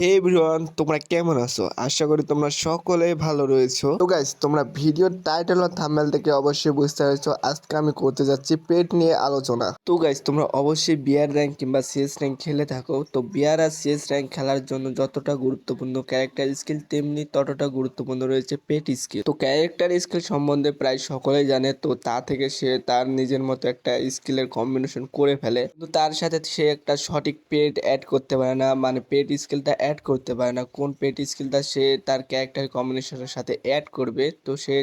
হে everyone তোমরা কেমন আছো? আশা করি তোমরা সকলে ভালো রয়েছো। তো গাইস তোমরা ভিডিওর টাইটেল আর থাম্বনেল থেকে অবশ্যই বুঝতে পেরেছ, আজকে আমি করতে যাচ্ছি পেট নিয়ে আলোচনা। তো গাইস তোমরা অবশ্যই বিয়ার র্যাঙ্ক কিংবা সিএস র্যাঙ্ক খেলে থাকো। তো বিয়ার আর সিএস র্যাঙ্ক খেলার জন্য যতটা গুরুত্বপূর্ণ ক্যারেক্টার স্কিল তেমনি ততটা গুরুত্বপূর্ণ রয়েছে পেট স্কিল তো ক্যারেক্টার স্কিল সম্বন্ধে প্রায় সকলেই জানে, তো তা থেকে সে তার নিজের মতো একটা স্কিলের কম্বিনেশন করে ফেলে। কিন্তু তার সাথে সে একটা সঠিক পেট অ্যাড করতে পারে না। মানে পেট স্কিলটা অ্যাড করতে পারে না, কোন পেট স্কিলটা সে তার ক্যারেক্টার কম্বিনেশনের সাথে অ্যাড করবে, তো সে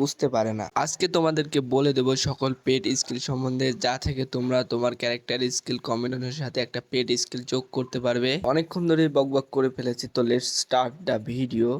বুঝতে পারে না। আজকে তোমাদেরকে বলে দেবো সকল পেট স্কিল সম্বন্ধে, যা থেকে তোমরা তোমার ক্যারেক্টার স্কিল কম্বিনেশনের সাথে একটা পেট স্কিল যোগ করতে পারবে। অনেকক্ষণ ধরে বকবক করে ফেলেছি, তো লেটস স্টার্ট দ্য ভিডিও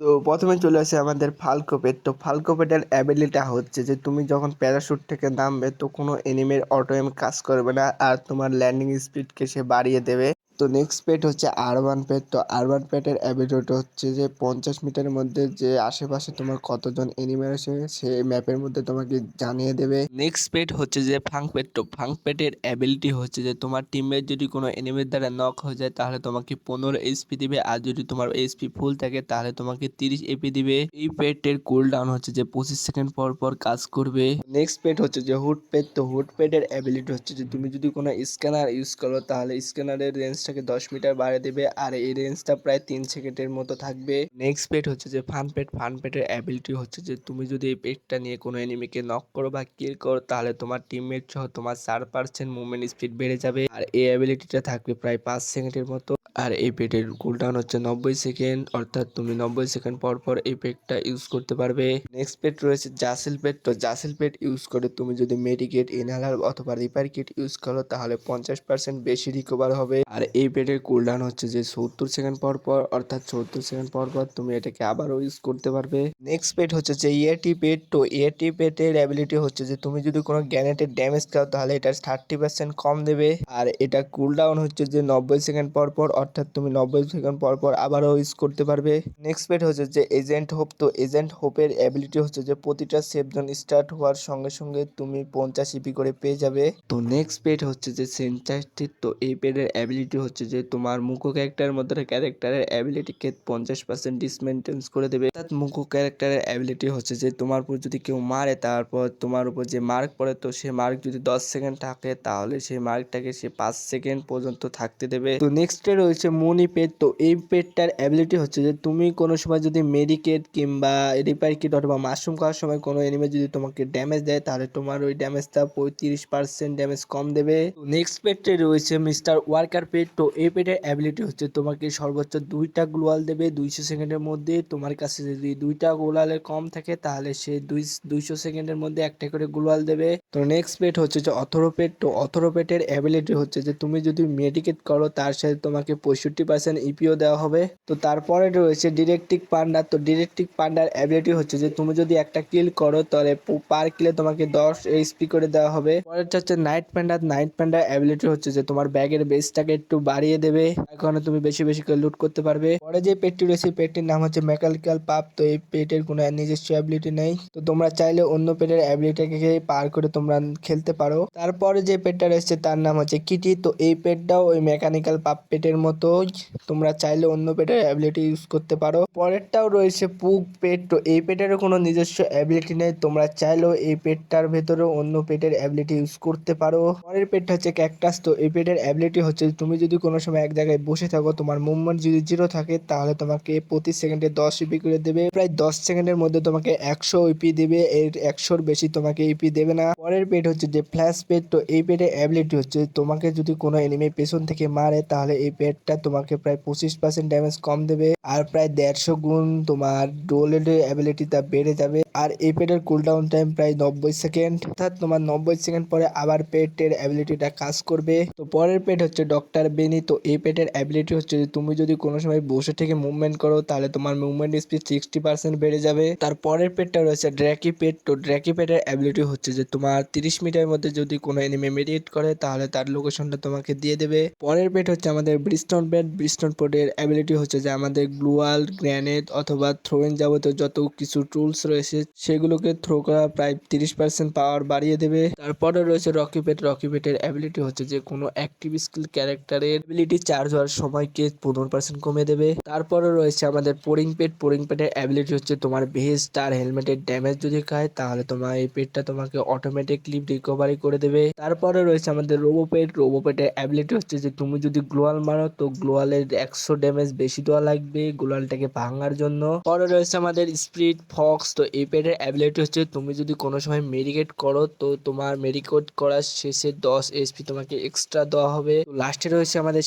তো প্রথমে চলে আসে আমাদের ফালকোপেট তো ফালকোপেটের অ্যাবিলিটা হচ্ছে যে, তুমি যখন প্যারাশুট থেকে নামবে, তো কোনো এনিমের অটো এম কাজ করবে না, আর তোমার ল্যান্ডিং স্পিডকে সে বাড়িয়ে দেবে। তো নেক্সট পেট হচ্ছে আরবান পেট তো আরবান পেটের অ্যাবিলিটি হচ্ছে যে পঞ্চাশ মিটারের মধ্যে যে আশেপাশে তোমার কতজন এনিমে আছে সে ম্যাপের মধ্যে তোমাকে জানিয়ে দেবে। নেক্সট পেট হচ্ছে যে ফাং পেট তো ফাং পেটের অ্যাবিলিটি হচ্ছে যে তোমার টিমমেট যদি কোনো এনিমির দ্বারা নক হয়ে যায়, তাহলে তোমাকে পনেরো এইচপি দিবে। আর যদি তোমার এইচপি ফুল থাকে, তাহলে তোমাকে তিরিশ এপি দিবে। এই পেটের কুল ডাউন হচ্ছে যে পঁচিশ সেকেন্ড পর পর কাজ করবে। নেক্সট পেট হচ্ছে যে হুড পেট তো হুড পেটের অ্যাবিলিটি হচ্ছে যে তুমি যদি কোনো স্ক্যানার ইউজ করো, তাহলে স্ক্যানারের রেঞ্জটাকে দশ মিটার বাড়িয়ে দেবে আর এই রেঞ্জটা প্রায় তিন সেকেন্ডের মতো থাকবে। নেক্সট পেট হচ্ছে যে ফান পেট ফান পেটের অ্যাবিলিটি হচ্ছে যে তুমি যদি এই পেটটা নিয়ে কোনো এনিমিকে নক করো বা কিল করো, তাহলে তোমার টিমমেট সহ তোমার চার পার্সেন্ট মুভমেন্ট স্পিড বেড়ে যাবে। আর এই অ্যাবিলিটিটা থাকবে প্রায় পাঁচ সেকেন্ডের মতো। আর এই পেটের কুলডাউন হচ্ছে নব্বই সেকেন্ড অর্থাৎ তুমি নব্বই সেকেন্ড পর পর এই পেটটা ইউজ করতে পারবে। নেক্সট পেট রয়েছে জাসেল পেট তো জাসেল পেট ইউজ করে তুমি যদি মেডিকেট ইনহেলার অথবা রিপার কিট ইউজ করো, তাহলে পঞ্চাশ পার্সেন্ট বেশি রিকভার হবে। আর এই পেটের কুলডাউন হচ্ছে যে সত্তর সেকেন্ড পর পর, অর্থাৎ সত্তর সেকেন্ড পর পর তুমি এটাকে আবারও ইউজ করতে পারবে। নেক্সট পেট হচ্ছে যে ইয়েটি পেট তো ইয়েটি পেটের অ্যাবিলিটি হচ্ছে যে তুমি যদি কোনো গ্যানেটের ড্যামেজ খাও তাহলে এটা থার্টি পার্সেন্ট কম দেবে। আর এটা কুলডাউন হচ্ছে যে নব্বই সেকেন্ড পর পর, অর্থাৎ তুমি নব্বই সেকেন্ড পর পর আবারও ইউজ করতে পারবে। নেক্সট পেট হচ্ছে যে এজেন্ট হোপ তো এজেন্ট হোপের অ্যাবিলিটি হচ্ছে যে প্রতিটা সেফ জোন স্টার্ট হওয়ার সঙ্গে সঙ্গে তুমি পঞ্চাশ ইপি করে পেয়ে যাবে। তো নেক্সট পেট হচ্ছে যে সেন্টাস্টিক তো এই পেটের অ্যাবিলিটি হচ্ছে যে তোমার মুখো ক্যারেক্টারের মধ্যে ক্যারেক্টারের অ্যাবিলিটিকে পঞ্চাশ পার্সেন্ট ডিসমেন্টেন্স করে দেবে। অর্থাৎ মুখো ক্যারেক্টারের অ্যাবিলিটি হচ্ছে যে তোমার উপর যদি কেউ মারে, তারপর তোমার উপর যে মার্ক পড়ে, তো সে মার্ক যদি দশ সেকেন্ড থাকে, তাহলে সেই মার্কটাকে সে পাঁচ সেকেন্ড পর্যন্ত থাকতে দেবে। তো নেক্সটে রয়েছে মনি পেট। তো এই পেটটার অ্যাবিলিটি হচ্ছে যে তুমি কোনো সময় যদি মেডিকেট কিংবা রিপার কিট অথবা মাশরুম খাওয়ার সময় কোনো এনিমে যদি তোমাকে ড্যামেজ দেয়, তাহলে তোমার ওই ড্যামেজটা পঁয়ত্রিশ পার্সেন্ট ড্যামেজ কম দেবে। নেক্সট পেটে রয়েছে মিস্টার ওয়ার্কার পেট। তো এই পেডের অ্যাবিলিটি হচ্ছে তোমাকে সর্বোচ্চ দুইটা গ্লোয়াল দেবে দুইশো সেকেন্ডের মধ্যে। তোমার কাছে যদি দুইটা গ্লোয়ালের কম থাকে, তাহলে সে দুই দুইশো সেকেন্ডের মধ্যে একটা করে গ্লোয়াল দেবে। তো নেক্সট পেট হচ্ছে যে অথরো পেট তো অথরো পেটের অ্যাবিলিটি হচ্ছে যে তুমি যদি মেডিকেট করো, তার সাথে তোমাকে পঁয়ষট্টি পার্সেন্ট ইপিও দেওয়া হবে। তো তারপরে রয়েছে ডিরেক্টিক পান্ডা তো ডিরেক্টিক পান্ডার অ্যাবিলিটি হচ্ছে যে তুমি যদি একটা কিল করো, তাহলে পার কিলে তোমাকে দশ এইচপি করে দেওয়া হবে। পরেরটা হচ্ছে Night Panther Night Panther ability হচ্ছে যে তোমার ব্যাগের বেসটাকে একটু বাড়িয়ে দেবে এখানে তুমি বেশি বেশি করে লুট করতে পারবে। পরে যে পেটটি রয়েছে পেটটির নাম হচ্ছে মেকানিক্যাল পাপ, তো এই পেটের কোনো নিজস্ব অ্যাবিলিটি নেই। তো তোমরা চাইলে অন্য পেটের অ্যাবিলিটিকে পার করে তোমরা খেলতে পারো। তারপরে যে পেটটা রয়েছে তার নাম হচ্ছে কিটি তো এই পেটটাও ওই মেকানিক্যাল পাপ পেটের মতোই। তোমরা চাইলে অন্য পেটের অ্যাবিলিটি ইউজ করতে পারো। পরেরটাও রয়েছে পুক পেট তো এই পেটেরও কোনো নিজস্ব অ্যাবিলিটি নেই। তোমরা চাইলেও এই পেটটার ভেতরেও অন্য পেটের অ্যাবিলিটি ইউজ করতে পারো। পরের পেটটা হচ্ছে ক্যাকটাস তো এই পেটের অ্যাবিলিটি হচ্ছে তুমি যদি কোনো সময় এক জায়গায় বসে থাকো, তোমার মুভমেন্ট যদি জিরো থাকে, তাহলে তোমাকে প্রতি সেকেন্ডে দশ ইপি করে দেবে। প্রায় দশ সেকেন্ডের মধ্যে তোমাকে একশো ইপি দেবে। এর একশোর বেশি তোমাকে ইপি দেবে না। পরের পেট হচ্ছে যে ফ্ল্যাশ পেট, তো এই পেটের অ্যাবিলিটি হচ্ছে তোমাকে যদি কোনো এনিমি পেছন থেকে মারে, তাহলে এই পেটটা তোমাকে প্রায় পঁচিশ পার্সেন্ট ড্যামেজ কম দেবে। আর প্রায় দেড়শো গুণ তোমার ডোলেডের অ্যাবিলিটিটা বেড়ে যাবে। আর এই পেটের কুলডাউন টাইম প্রায় নব্বই সেকেন্ড অর্থাৎ তোমার নব্বই সেকেন্ড পরে আবার পেটের অ্যাবিলিটিটা কাজ করবে। তো পরের পেট হচ্ছে ডক্টর বেনি তো এই পেটের অ্যাবিলিটি হচ্ছে যে তুমি যদি কোনো সময় বসে থেকে মুভমেন্ট করো, তাহলে তোমার মুভমেন্ট স্পিড সিক্সটি পার্সেন্ট বেড়ে যাবে। তার পরের পেটটা রয়েছে ড্র্যাকি পেট তো ড্র্যাকি পেটের অ্যাবিলিটি হচ্ছে যে তোমার তিরিশ মিনিটের মধ্যে যদি কোনো এনিমি মেডিয়েট করে, তাহলে তার লোকেশনটা তোমাকে দিয়ে দেবে। পরের পেট হচ্ছে আমাদের ব্রিস্টন পেট ব্রিস্টন পেটের অ্যাবিলিটি হচ্ছে যে আমাদের গ্লুয়াল গ্র্যানেড অথবা থ্রোইং যাবতীয় যত কিছু টুলস রয়েছে সেগুলোকে থ্রো করা প্রায় তিরিশ পার্সেন্ট পাওয়ার বাড়িয়ে দেবে। তারপরে রয়েছে রকি পেট রকি পেটের অ্যাবিলিটি হচ্ছে যে, কোনো অ্যাক্টিভ স্কিল ক্যারেক্টারের অ্যাবিলিটি চার্জ হওয়ার সময়কে পনেরো পার্সেন্ট কমে দেবে। তারপরে রয়েছে আমাদের পোরিং পেট পোরিং পেটের অ্যাবিলিটি হচ্ছে তোমার ভেস্ট আর হেলমেটের ড্যামেজ যদি খায়, তাহলে তোমার এই পেটটা তোমাকে অটোমেটিকলি রিকভারি করে দেবে। তারপরে রয়েছে আমাদের রোবো পেট রোবো পেটের অ্যাবিলিটি হচ্ছে যে, তুমি যদি গ্লোয়াল মারো, তো গ্লোয়ালের একশো ড্যামেজ বেশি দেওয়া লাগবে গ্লোয়ালটাকে ভাঙার জন্য। পরে রয়েছে আমাদের স্প্রিট ফক্স তো এই পেটের অ্যাবিলিটি হচ্ছে তুমি যদি কোনো সময় মেডিকেট করো, তো তোমার মেডিকেট করার শেষে দশ এসপি তোমাকে এক্সট্রা দেওয়া হবে। লাস্টে রয়েছে আমাদের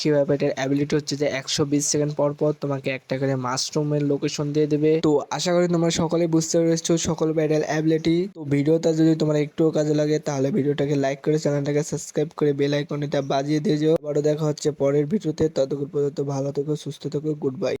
শিবা পেটের অ্যাবিলিটি হচ্ছে যে একশো বিশ সেকেন্ড পর পর তোমাকে একটা করে মাশরুমের লোকেশন দিয়ে দেবে। তো আশা করি তোমরা সকলে বুঝতে পেরেছ সকল ব্যাটেল অ্যাবিলিটি তো ভিডিওটা যদি তোমার একটুও কাজে লাগে, তাহলে ভিডিওটাকে লাইক করে চ্যানেলটাকে সাবস্ক্রাইব করে বেল আইকনটা বাজিয়ে দিয়ে যাও। আবারও দেখা হচ্ছে পরের ভিডিওতে। ততক্ষণ পর্যন্ত ভালো থেকো, সুস্থ থেকো গুড বাই